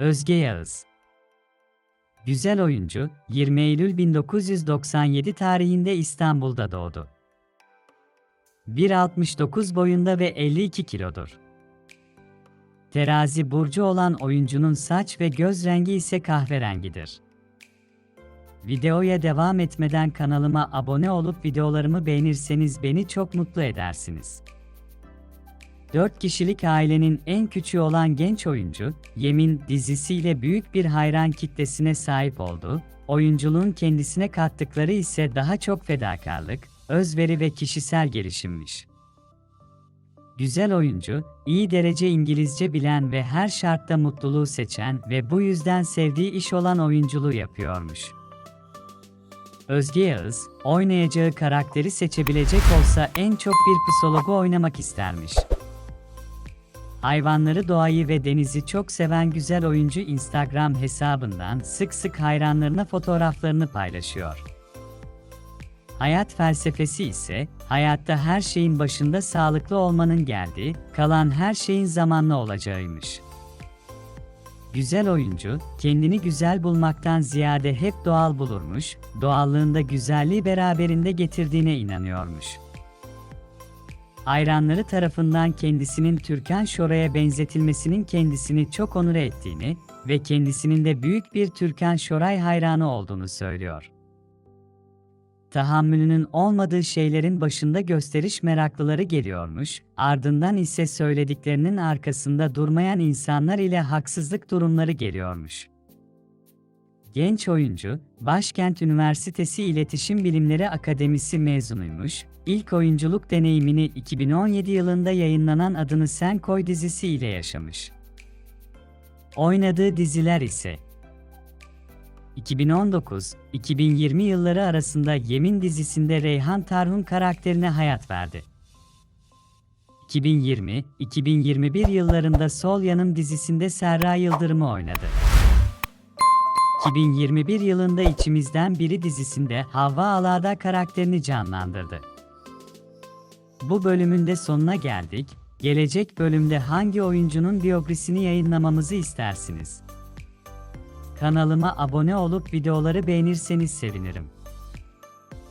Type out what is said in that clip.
Özge Yağız Güzel oyuncu, 20 Eylül 1997 tarihinde İstanbul'da doğdu. 1.69 boyunda ve 52 kilodur. Terazi burcu olan oyuncunun saç ve göz rengi ise kahverengidir. Videoya devam etmeden kanalıma abone olup videolarımı beğenirseniz beni çok mutlu edersiniz. 4 kişilik ailenin en küçüğü olan genç oyuncu, Yemin dizisiyle büyük bir hayran kitlesine sahip oldu. Oyunculuğun kendisine kattıkları ise daha çok fedakarlık, özveri ve kişisel gelişimmiş. Güzel oyuncu, iyi derece İngilizce bilen ve her şartta mutluluğu seçen ve bu yüzden sevdiği iş olan oyunculuğu yapıyormuş. Özge Yağız, oynayacağı karakteri seçebilecek olsa en çok bir psikologu oynamak istermiş. Hayvanları, doğayı ve denizi çok seven güzel oyuncu Instagram hesabından sık sık hayranlarına fotoğraflarını paylaşıyor. Hayat felsefesi ise, hayatta her şeyin başında sağlıklı olmanın geldiği, kalan her şeyin zamanla olacağıymış. Güzel oyuncu, kendini güzel bulmaktan ziyade hep doğal bulurmuş, doğallığında güzelliği beraberinde getirdiğine inanıyormuş. Hayranları tarafından kendisinin Türkan Şoray'a benzetilmesinin kendisini çok onur ettiğini ve kendisinin de büyük bir Türkan Şoray hayranı olduğunu söylüyor. Tahammülünün olmadığı şeylerin başında gösteriş meraklıları geliyormuş, ardından ise söylediklerinin arkasında durmayan insanlar ile haksızlık durumları geliyormuş. Genç oyuncu, Başkent Üniversitesi İletişim Bilimleri Akademisi mezunuymuş, ilk oyunculuk deneyimini 2017 yılında yayınlanan Adını Sen Koy dizisi ile yaşamış. Oynadığı diziler ise 2019-2020 yılları arasında Yemin dizisinde Reyhan Tarhun karakterine hayat verdi. 2020-2021 yıllarında Sol Yanım dizisinde Serra Yıldırım'ı oynadı. 2021 yılında İçimizden Biri dizisinde Havva Alada karakterini canlandırdı. Bu bölümün de sonuna geldik. Gelecek bölümde hangi oyuncunun biyografisini yayınlamamızı istersiniz? Kanalıma abone olup videoları beğenirseniz sevinirim.